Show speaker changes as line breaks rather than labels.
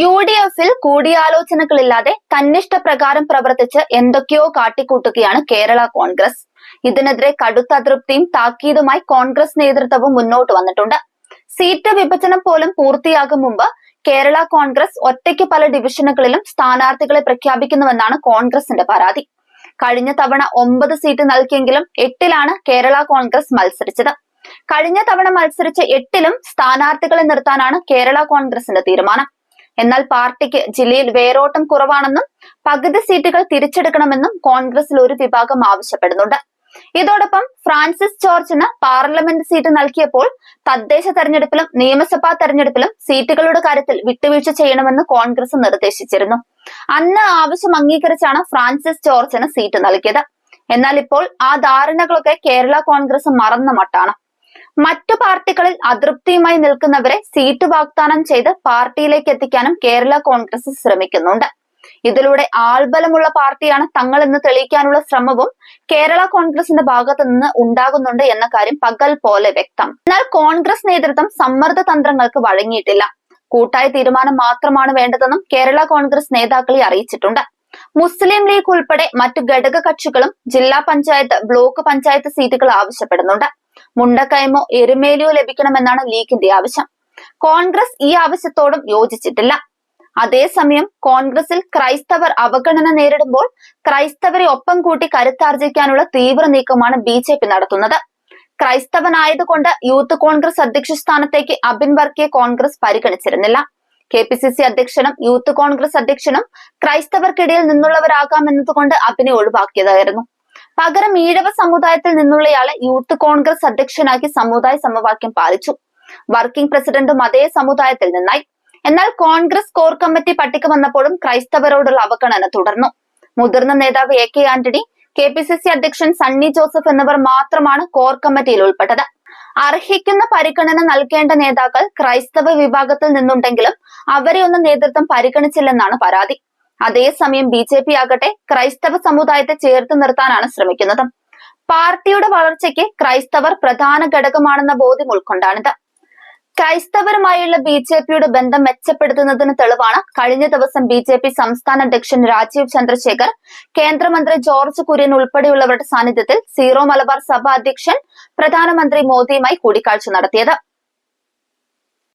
U D എഫിൽ കൂടിയാലോചനകളില്ലാതെ തന്നിഷ്ടപ്രകാരം പ്രവർത്തിച്ച് എന്തൊക്കെയോ കാട്ടിക്കൂട്ടുകയാണ് കേരള കോൺഗ്രസ്. ഇതിനെതിരെ കടുത്ത അതൃപ്തിയും താക്കീതുമായി കോൺഗ്രസ് നേതൃത്വവും മുന്നോട്ട് വന്നിട്ടുണ്ട്. സീറ്റ് വിഭജനം പോലും പൂർത്തിയാകും മുമ്പ് കേരള കോൺഗ്രസ് ഒറ്റയ്ക്ക് പല ഡിവിഷനുകളിലും സ്ഥാനാർത്ഥികളെ പ്രഖ്യാപിക്കുന്നുവെന്നാണ് കോൺഗ്രസിന്റെ പരാതി. കഴിഞ്ഞ തവണ ഒമ്പത് സീറ്റ് നൽകിയെങ്കിലും എട്ടിലാണ് കേരള കോൺഗ്രസ് മത്സരിച്ചത്. കഴിഞ്ഞ തവണ മത്സരിച്ച എട്ടിലും സ്ഥാനാർത്ഥികളെ നിർത്താനാണ് കേരള കോൺഗ്രസിന്റെ തീരുമാനം. എന്നാൽ പാർട്ടിക്ക് ജില്ലയിൽ വേരോട്ടം കുറവാണെന്നും പകുതി സീറ്റുകൾ തിരിച്ചെടുക്കണമെന്നും കോൺഗ്രസിൽ ഒരു വിഭാഗം ആവശ്യപ്പെടുന്നുണ്ട്. ഇതോടൊപ്പം ഫ്രാൻസിസ് ജോർജിന് പാർലമെന്റ് സീറ്റ് നൽകിയപ്പോൾ തദ്ദേശ തെരഞ്ഞെടുപ്പിലും നിയമസഭാ തെരഞ്ഞെടുപ്പിലും സീറ്റുകളുടെ കാര്യത്തിൽ വിട്ടുവീഴ്ച ചെയ്യണമെന്ന് കോൺഗ്രസ് നിർദ്ദേശിച്ചിരുന്നു. അന്ന് ആവശ്യം അംഗീകരിച്ചാണ് ഫ്രാൻസിസ് ജോർജിന് സീറ്റ് നൽകിയത്. എന്നാൽ ഇപ്പോൾ ആ ധാരണകളൊക്കെ കേരള കോൺഗ്രസ് മറന്ന മട്ടാണ്. മറ്റു പാർട്ടികളിൽ അതൃപ്തിയുമായി നിൽക്കുന്നവരെ സീറ്റ് വാഗ്ദാനം ചെയ്ത് പാർട്ടിയിലേക്ക് എത്തിക്കാനും കേരള കോൺഗ്രസ് ശ്രമിക്കുന്നുണ്ട്. ഇതിലൂടെ ആൾബലമുള്ള പാർട്ടിയാണ് തങ്ങൾ എന്ന് തെളിയിക്കാനുള്ള ശ്രമവും കേരള കോൺഗ്രസിന്റെ ഭാഗത്തു നിന്ന് ഉണ്ടാകുന്നുണ്ട് എന്ന കാര്യം പകൽ പോലെ വ്യക്തം. എന്നാൽ കോൺഗ്രസ് നേതൃത്വം സമ്മർദ്ദ തന്ത്രങ്ങൾക്ക് വഴങ്ങിയിട്ടില്ല. കൂട്ടായ തീരുമാനം മാത്രമാണ് വേണ്ടതെന്നും കേരള കോൺഗ്രസ് നേതാക്കളെ അറിയിച്ചിട്ടുണ്ട്. മുസ്ലിം ലീഗ് ഉൾപ്പെടെ മറ്റു ഘടക കക്ഷികളും ജില്ലാ പഞ്ചായത്ത് ബ്ലോക്ക് പഞ്ചായത്ത് സീറ്റുകൾ ആവശ്യപ്പെടുന്നുണ്ട്. മുണ്ടക്കയമോ എരുമേലിയോ ലഭിക്കണമെന്നാണ് ലീഗിന്റെ ആവശ്യം. കോൺഗ്രസ് ഈ ആവശ്യത്തോടും യോജിച്ചിട്ടില്ല. അതേസമയം കോൺഗ്രസിൽ ക്രൈസ്തവർ അവഗണന നേരിടുമ്പോൾ ക്രൈസ്തവരെ ഒപ്പം കൂട്ടി കരുത്താർജിക്കാനുള്ള തീവ്ര നീക്കമാണ് ബി ജെ പി നടത്തുന്നത്. ക്രൈസ്തവനായതുകൊണ്ട് യൂത്ത് കോൺഗ്രസ് അധ്യക്ഷ സ്ഥാനത്തേക്ക് അബിൻ വർക്കിയെ കോൺഗ്രസ് പരിഗണിച്ചിരുന്നില്ല. കെ പി സി സി അധ്യക്ഷനും യൂത്ത് കോൺഗ്രസ് അധ്യക്ഷനും ക്രൈസ്തവർക്കിടയിൽ നിന്നുള്ളവരാകാമെന്നതുകൊണ്ട് അബിനെ ഒഴിവാക്കിയതായിരുന്നു. പകരം ഈഴവ സമുദായത്തിൽ നിന്നുള്ളയാളെ യൂത്ത് കോൺഗ്രസ് അധ്യക്ഷനാക്കി സമുദായ സമവാക്യം പാലിച്ചു. വർക്കിംഗ് പ്രസിഡന്റും അതേ സമുദായത്തിൽ നിന്നായി. എന്നാൽ കോൺഗ്രസ് കോർ കമ്മിറ്റി പട്ടിക വന്നപ്പോഴും ക്രൈസ്തവരോടുള്ള അവഗണന തുടർന്നു. മുതിർന്ന നേതാവ് A K Antony K P C C അധ്യക്ഷൻ സണ്ണി ജോസഫ് എന്നിവർ മാത്രമാണ് കോർ കമ്മിറ്റിയിൽ ഉൾപ്പെട്ടത്. അർഹിക്കുന്ന പരിഗണന നൽകേണ്ട നേതാക്കൾ ക്രൈസ്തവ വിഭാഗത്തിൽ നിന്നുണ്ടെങ്കിലും അവരെ ഒന്നും നേതൃത്വം പരിഗണിച്ചില്ലെന്നാണ് പരാതി. അതേസമയം ബി ജെ പി ആകട്ടെ ക്രൈസ്തവ സമുദായത്തെ ചേർത്ത് നിർത്താനാണ് ശ്രമിക്കുന്നത്. പാർട്ടിയുടെ വളർച്ചയ്ക്ക് ക്രൈസ്തവർ പ്രധാന ഘടകമാണെന്ന ബോധ്യം ഉൾക്കൊണ്ടാണിത്. ക്രൈസ്തവരുമായുള്ള ബി ജെ പിയുടെ ബന്ധം മെച്ചപ്പെടുത്തുന്നതിന് തെളിവാണ് കഴിഞ്ഞ ദിവസം ബി ജെ പി സംസ്ഥാന അധ്യക്ഷൻ രാജീവ് ചന്ദ്രശേഖർ കേന്ദ്രമന്ത്രി ജോർജ് കുര്യൻ ഉൾപ്പെടെയുള്ളവരുടെ സാന്നിധ്യത്തിൽ സീറോ മലബാർ സഭ അധ്യക്ഷൻ പ്രധാനമന്ത്രി മോദിയുമായി കൂടിക്കാഴ്ച നടത്തിയത്.